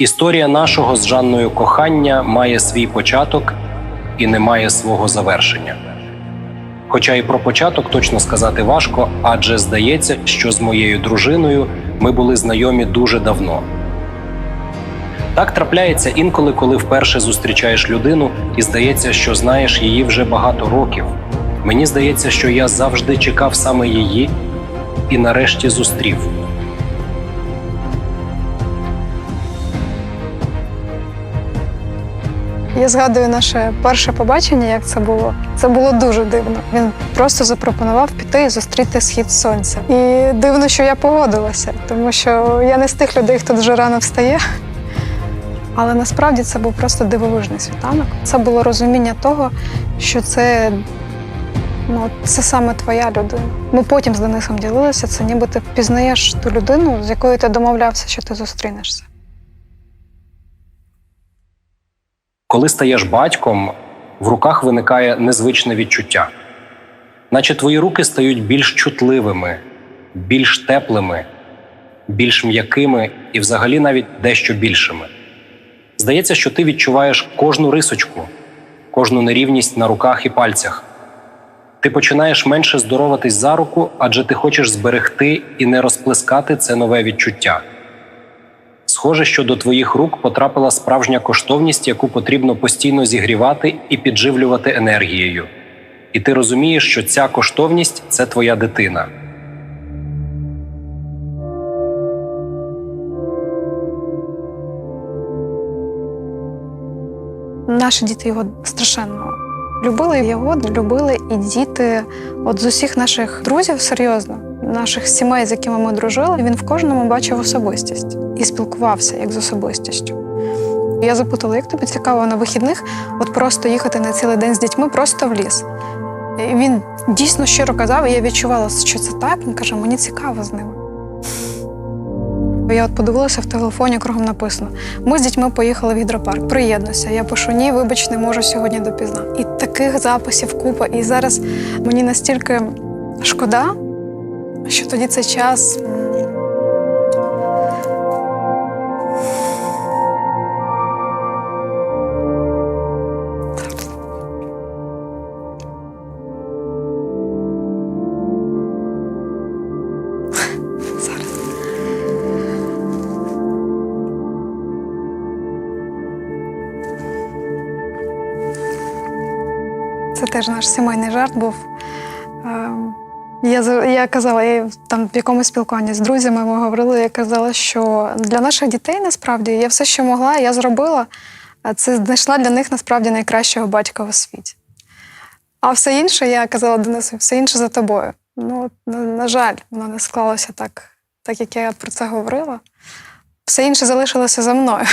Історія нашого з Жанною кохання має свій початок і не має свого завершення. Хоча і про початок точно сказати важко, адже здається, що з моєю дружиною ми були знайомі дуже давно. Так трапляється інколи, коли вперше зустрічаєш людину і здається, що знаєш її вже багато років. Мені здається, що я завжди чекав саме її і нарешті зустрів. Я згадую наше перше побачення, як це було. Це було дуже дивно. Він просто запропонував піти і зустріти схід сонця. І дивно, що я погодилася, тому що я не з тих людей, хто дуже рано встає. Але насправді це був просто дивовижний світанок. Це було розуміння того, що це, ну, це саме твоя людина. Ми потім з Денисом ділилися, це ніби ти впізнаєш ту людину, з якою ти домовлявся, що ти зустрінешся. Коли стаєш батьком, в руках виникає незвичне відчуття, наче твої руки стають більш чутливими, більш теплими, більш м'якими і взагалі навіть дещо більшими. Здається, що ти відчуваєш кожну рисочку, кожну нерівність на руках і пальцях. Ти починаєш менше здороватись за руку, адже ти хочеш зберегти і не розплескати це нове відчуття. Схоже, що до твоїх рук потрапила справжня коштовність, яку потрібно постійно зігрівати і підживлювати енергією. І ти розумієш, що ця коштовність це твоя дитина. Наші діти його страшенно любили його, любили і діти. От з усіх наших друзів, серйозно, наших сімей, з якими ми дружили, він в кожному бачив особистість і спілкувався як з особистістю. Я запитала, як тобі цікаво на вихідних, от просто їхати на цілий день з дітьми просто в ліс. І він дійсно щиро казав, і я відчувала, що це так. Він каже, мені цікаво з ними. Я от подивилася в телефоні, кругом написано: ми з дітьми поїхали в гідропарк. Приєднуйся. Я пишу ні, вибач, не можу сьогодні допізна. І таких записів купа. І зараз мені настільки шкода, що тоді цей час. Це теж наш сімейний жарт був. Я, я казала, я там в якомусь спілкуванні з друзями ми говорили, я казала, що для наших дітей насправді я все, що могла, я зробила. Це знайшла для них насправді найкращого батька у світі. А все інше, я казала Денису, все інше за тобою. Ну, на жаль, воно не склалося так, так, як я про це говорила. Все інше залишилося за мною.